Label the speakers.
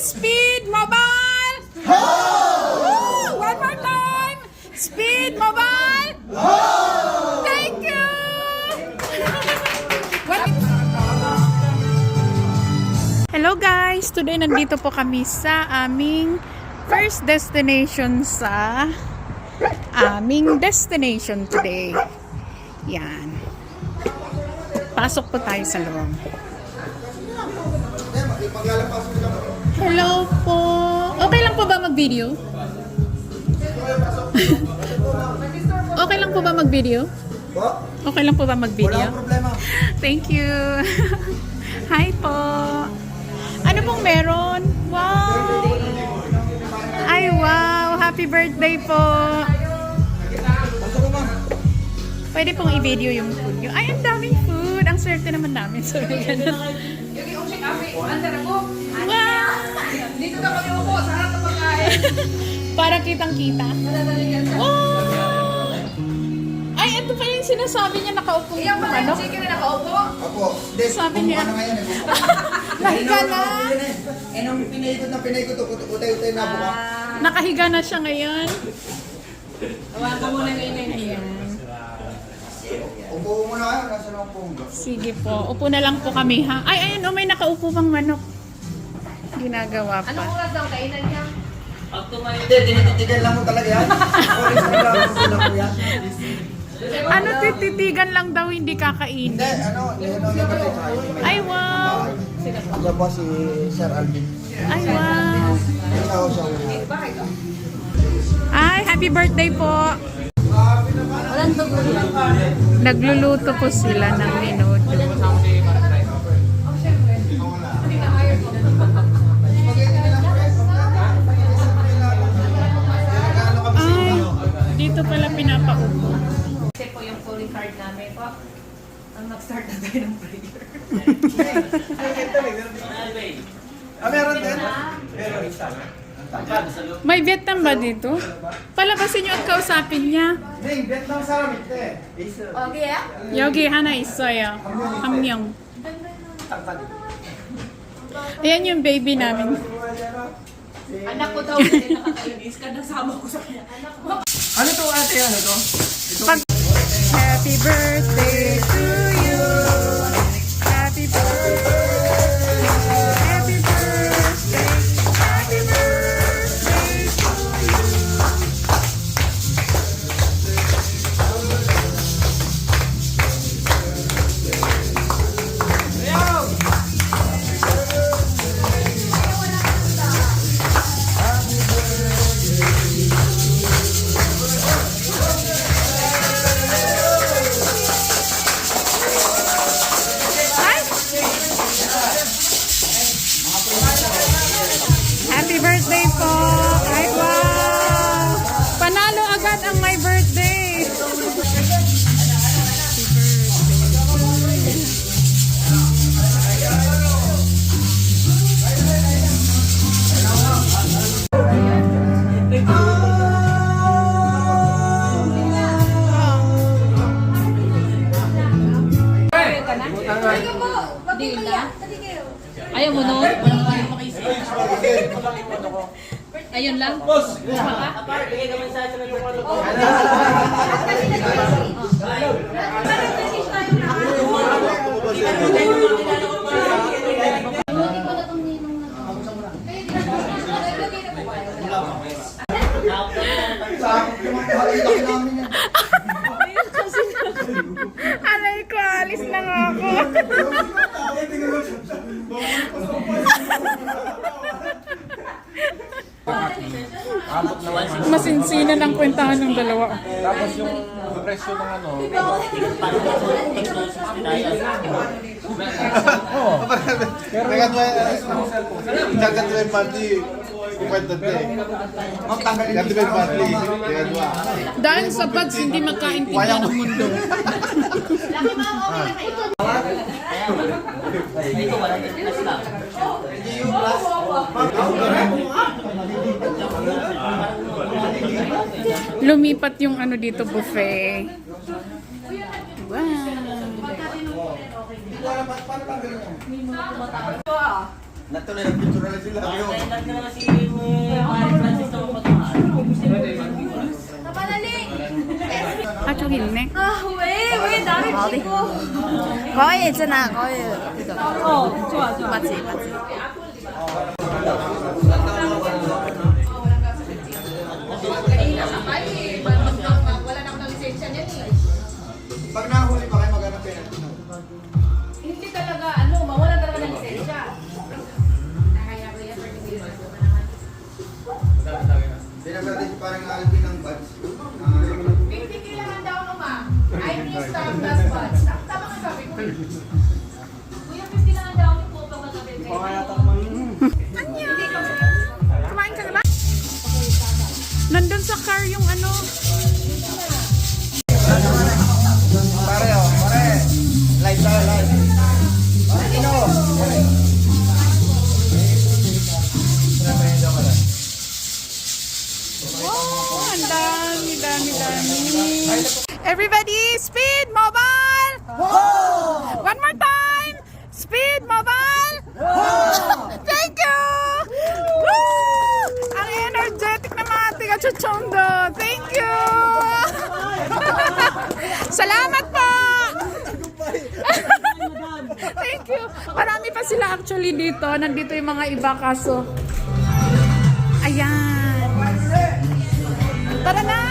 Speaker 1: Speed Mobile! Woo! One more time! Speed Mobile! Thank you! Hello guys! Today nandito po kami sa aming first destination sa aming destination today. Yan. Pasok po tayo sa loob. Hello po. Okay lang po ba mag-video? okay lang po ba mag-video?
Speaker 2: Po?
Speaker 1: Okay lang po ba mag-video?
Speaker 2: Walang problema.
Speaker 1: Thank you. Hi po. Ano pong meron? Wow. Ay, wow. Happy birthday po. Pwede pong i-video yung food nyo. Ay, ang daming food. Ang swerte naman namin. Sabi ganun. Wow.
Speaker 3: Dito kami upo sa harap ng pagkain.
Speaker 1: Para kitang-kita. Wow. Ay, ito pa yung sinasabi niya nakaupo
Speaker 3: Iyan
Speaker 1: yung
Speaker 3: pala
Speaker 1: ano.
Speaker 3: yung chicken na nakaupo.
Speaker 2: Apo. Hindi,
Speaker 1: Sabi niya.
Speaker 2: na ngayon eh.
Speaker 1: Nahiga na.
Speaker 2: Eh, nung pinaikot na pinaikot, ut- utay-utay na buka.
Speaker 1: Nakahiga na siya ngayon.
Speaker 3: Hawakan ka muna ngayon ngayon.
Speaker 1: Ayan.
Speaker 2: Upo mo na kayo, nasa lang po.
Speaker 1: Sige po. Upo na lang po kami ha. Ay, ayun. Oh, may nakaupo pang manok. Ginagawa
Speaker 3: Anong
Speaker 1: pa.
Speaker 3: oras daw kainan niya?
Speaker 2: Hindi, tinititigan lang mo talaga yan. Oris mo lang mo lang po yan.
Speaker 1: Ano, tititigan lang daw, hindi
Speaker 2: Hindi,
Speaker 1: kakainin.
Speaker 2: ano, ano
Speaker 1: Ay, wow.
Speaker 2: Diyan po si Sir Alvin.
Speaker 1: Ay, wow.
Speaker 2: Siya.
Speaker 1: Ay, happy birthday po. Nagluluto po sila ng minuto. dito pala pinapaupo.
Speaker 3: Kasi po yung calling card namin po. Ang mag-start na tayo ng prayer.
Speaker 2: Ah, meron din?
Speaker 1: May Vietnam ba dito? Palabasin niyo at kausapin niya.
Speaker 2: Ning, Vietnam sa amin, te.
Speaker 3: Okay, ah?
Speaker 1: 여기 하나 있어요. 한 명. Ayan yung baby namin.
Speaker 3: Anak ko daw hindi nakakainis ka. Nasama ko sa kanya. Anak ko.
Speaker 2: Ano to ate? Ano to?
Speaker 1: Happy birthday to
Speaker 3: Ayaw mo nun? Ayun lang?
Speaker 2: Sakop yung mga halilaki namin yan.
Speaker 1: Alay ko, alis na nga ako. Masinsinan ang kwentahan ng dalawa.
Speaker 4: Tapos yung presyo ng ano,
Speaker 5: Kakatuwa yung monthly, kukwenta din.
Speaker 2: Tanggalin
Speaker 5: Kakatuwa yung kakatuwa.
Speaker 1: Dahil sa buds, hindi magkaintindihan ng mundo. Lumipat yung ano dito buffet. Wow.
Speaker 2: Natuloy, nagpicture na lang sila. Ayun.
Speaker 1: 아 저기 있네.
Speaker 3: 아, 왜? 왜 나를 찍고?
Speaker 6: 거기 있잖아 거기 그죠
Speaker 3: 어, 좋아, 좋아.
Speaker 6: 맞지 맞지
Speaker 2: Pag nahuli pa
Speaker 1: dami, dami, dami. Everybody, speed mobile! One more time! Speed mobile! Thank you! Woo! Ang energetic na mga tiga Chuchondo. Thank you! Salamat po! Thank you. Marami pa sila actually dito. Nandito yung mga iba kaso. Ayan. Tara na!